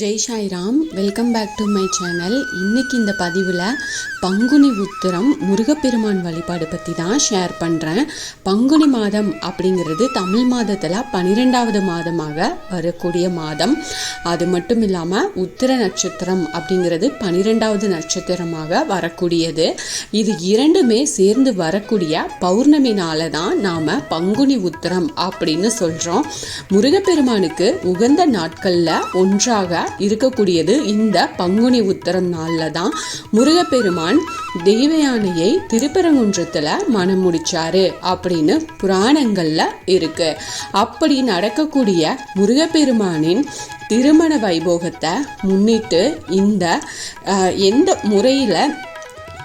Jai Sairam welcome back to my channel. இன்னைக்கு இந்த பதிவில் பங்குனி உத்திரம் முருகப்பெருமான் வழிபாடு பற்றி தான் ஷேர் பண்ணுறேன் பங்குனி மாதம் அப்படிங்கிறது தமிழ் மாதத்தில் பன்னிரெண்டாவது மாதமாக வரக்கூடிய மாதம். அது மட்டும் இல்லாமல் உத்திர நட்சத்திரம் அப்படிங்கிறது பன்னிரெண்டாவது நட்சத்திரமாக வரக்கூடியது. இது இரண்டுமே சேர்ந்து வரக்கூடிய பௌர்ணமினால தான் நாம் பங்குனி உத்திரம் அப்படின்னு சொல்கிறோம் முருகப்பெருமானுக்கு உகந்த நாட்களில் ஒன்றாக இருக்கக்கூடியது. இந்த பங்குனி உத்தரம் நாளில் தான் முருகப்பெருமான் தெய்வயானையை திருப்பரங்குன்றத்தில் மனம் முடிச்சாரு அப்படின்னு புராணங்கள்ல இருக்கு. அப்படி நடக்கக்கூடிய முருகப்பெருமானின் திருமண வைபோகத்தை முன்னிட்டு இந்த அஹ், எந்த முறையில்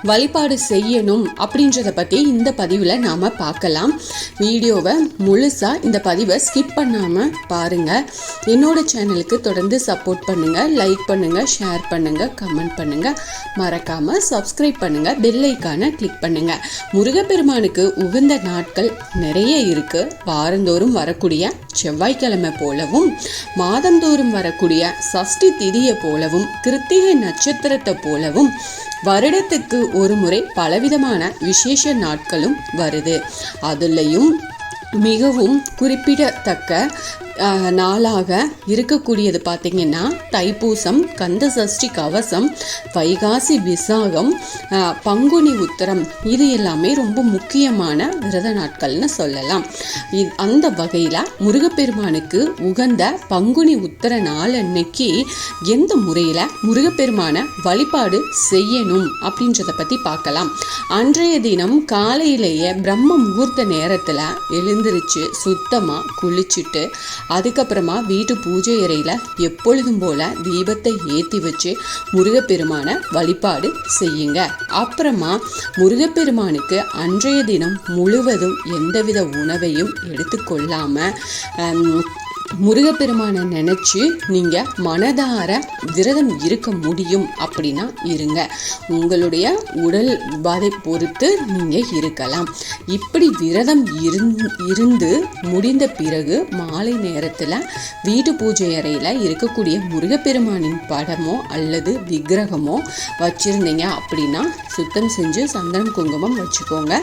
வழிபாடு செய்யணும் அப்படின்றத பற்றி இந்த பதிவில் நாம் பார்க்கலாம். வீடியோவை முழுசாக இந்த பதிவை ஸ்கிப் பண்ணாமல் பாருங்கள் என்னோட சேனலுக்கு தொடர்ந்து சப்போர்ட் பண்ணுங்கள் லைக் பண்ணுங்கள் ஷேர் பண்ணுங்கள் கமெண்ட் பண்ணுங்கள் மறக்காமல் சப்ஸ்கிரைப் பண்ணுங்கள் பெல்லைக்கான கிளிக் பண்ணுங்கள் முருகப்பெருமானுக்கு உகந்த நாட்கள் நிறைய இருக்குது வாரந்தோறும் வரக்கூடிய செவ்வாய்க்கிழமை போலவும் மாதந்தோறும் வரக்கூடிய சஷ்டி திதியை போலவும் கிருத்திகை நட்சத்திரத்தை போலவும் வருடத்துக்கு ஒரு முறை பலவிதமான விசேஷ நாட்களும் வருது. அதுலேயும் மிகவும் குறிப்பிடத்தக்க நாளாக இருக்கக்கூடியது பார்த்திங்கன்னா தைப்பூசம் கந்த சஷ்டி கவசம் வைகாசி விசாகம் பங்குனி உத்தரம். இது எல்லாமே ரொம்ப முக்கியமான விரத நாட்கள்னு சொல்லலாம். இது அந்த வகையில் முருகப்பெருமானுக்கு உகந்த பங்குனி உத்திர நாள் அன்னைக்கு எந்த முறையில் முருகப்பெருமான வழிபாடு செய்யணும் அப்படின்றத பற்றி பார்க்கலாம். அன்றைய தினம் காலையிலேயே பிரம்ம முகூர்த்த நேரத்தில் எழுந்திருச்சு சுத்தமாக குளிச்சுட்டு அதுக்கப்புறமா வீட்டு பூஜை அறையில் எப்பொழுதும் போல தீபத்தை ஏற்றி வச்சு முருகப்பெருமான வழிபாடு செய்யுங்க. அப்புறமா முருகப்பெருமானுக்கு அன்றைய தினம் முழுவதும் எந்தவித உணவையும் எடுத்துக்கொள்ளாமல் முருகப்பெருமானை நினச்சி நீங்கள் மனதார விரதம் இருக்க முடியும் அப்படின்னா இருங்க. உங்களுடைய உடல் உபாதை பொறுத்து நீங்கள் இருக்கலாம். இப்படி விரதம் இருந்து முடிந்த பிறகு மாலை நேரத்தில் வீட்டு பூஜை அறையில் இருக்கக்கூடிய முருகப்பெருமானின் படமோ அல்லது விக்கிரகமோ வச்சுருந்தீங்க அப்படின்னா சுத்தம் செஞ்சு சந்தனம் குங்குமம் வச்சுக்கோங்க.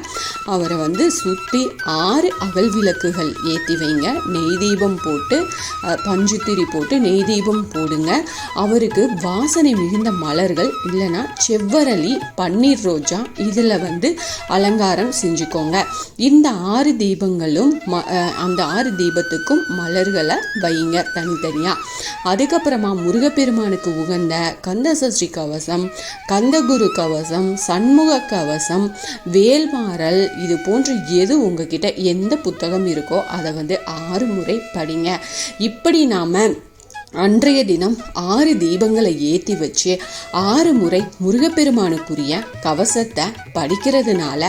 அவரை வந்து சுற்றி ஆறு அகல் விளக்குகள் ஏற்றி வைங்க. நெய் தீபம் போட்டு பஞ்சுத்திரி போட்டு நெய் தீபம் போடுங்க. அவருக்கு வாசனை மிகுந்த மலர்கள் இல்லைன்னா செவ்வரளி பன்னீர் ரோஜா இதில் வந்து அலங்காரம் செஞ்சுக்கோங்க. இந்த ஆறு தீபங்களும் ம- அந்த ஆறு தீபத்துக்கும் மலர்களை வைங்க தனித்தனியாக அதுக்கப்புறமா முருகப்பெருமானுக்கு உகந்த கந்த சஷ்டி கவசம் கந்தகுரு கவசம் சண்முக கவசம் வேல்மாறல் இது போன்று எது உங்ககிட்ட எந்த புத்தகம் இருக்கோ அதை வந்து ஆறு முறை படிங்க. இப்படி நாம அன்றைய தினம் ஆறு தீபங்களை ஏற்றி வச்சு ஆறு முறை முருகப்பெருமானுக்குரிய கவசத்தை படிக்கிறதுனால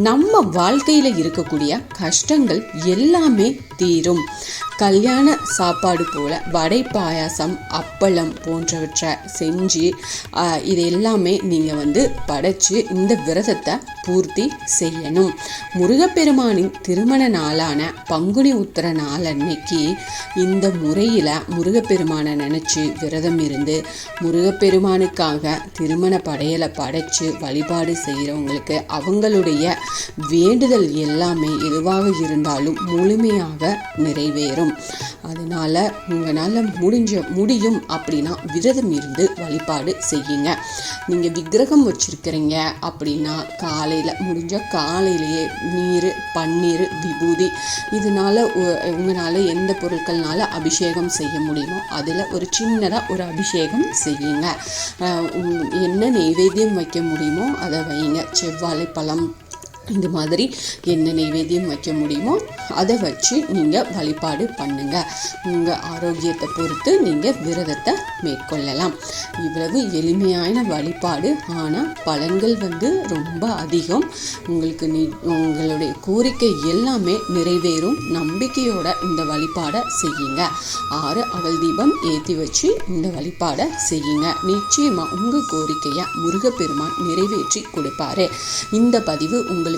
நம்ம வாழ்க்கையில் இருக்கக்கூடிய கஷ்டங்கள் எல்லாமே தீரும். கல்யாண சாப்பாடு போல வடை பாயாசம் அப்பளம் போன்றவற்றை செஞ்சு இது எல்லாமே நீங்கள் வந்து படைச்சு இந்த விரதத்தை பூர்த்தி செய்யணும். முருகப்பெருமானின் திருமண நாளான பங்குனி உத்தர நாள் அன்னைக்கு இந்த முறையில் முருகப்பெருமானை நினச்சி விரதம் இருந்து முருகப்பெருமானுக்காக திருமண படையலை படைச்சு வழிபாடு செய்கிறவங்களுக்கு அவங்களுடைய வேண்டுதல் எல்லாமே எதுவாக இருந்தாலும் முழுமையாக நிறைவேறும். அதனால் உங்களால் முடிஞ்ச முடியும் அப்படின்னா விரதம் இருந்து வழிபாடு செய்யுங்க. நீங்கள் விக்கிரகம் வச்சுருக்கிறீங்க அப்படின்னா காலையில் முடிஞ்ச காலையிலேயே நீர் பன்னீர் விபூதி இதனால உங்களால் எந்த பொருட்கள்னால அபிஷேகம் செய்ய முடியுமோ அதில் ஒரு சின்னதாக ஒரு அபிஷேகம் செய்யுங்க. என்ன நெய்வேத்தியம் வைக்க முடியுமோ அதை வைங்க. செவ்வாழை பழம் இந்த மாதிரி என்ன நைவேத்தியம் வைக்க முடியுமோ அதை வச்சு நீங்கள் வழிபாடு பண்ணுங்கள் உங்கள் ஆரோக்கியத்தை பொறுத்து நீங்கள் விரதத்தை மேற்கொள்ளலாம். இவ்வளவு எளிமையான வழிபாடு. ஆனால் பலன்கள் வந்து ரொம்ப அதிகம். உங்களுக்கு நீ உங்களுடைய கோரிக்கை எல்லாமே நிறைவேறும். நம்பிக்கையோட இந்த வழிபாடை செய்யுங்க. ஆறு அகல் தீபம் ஏற்றி வச்சு இந்த வழிபாடை செய்யுங்க. நிச்சயமாக உங்கள் கோரிக்கையை முருகப்பெருமான் நிறைவேற்றி கொடுப்பாரு. இந்த பதிவு உங்களுக்கு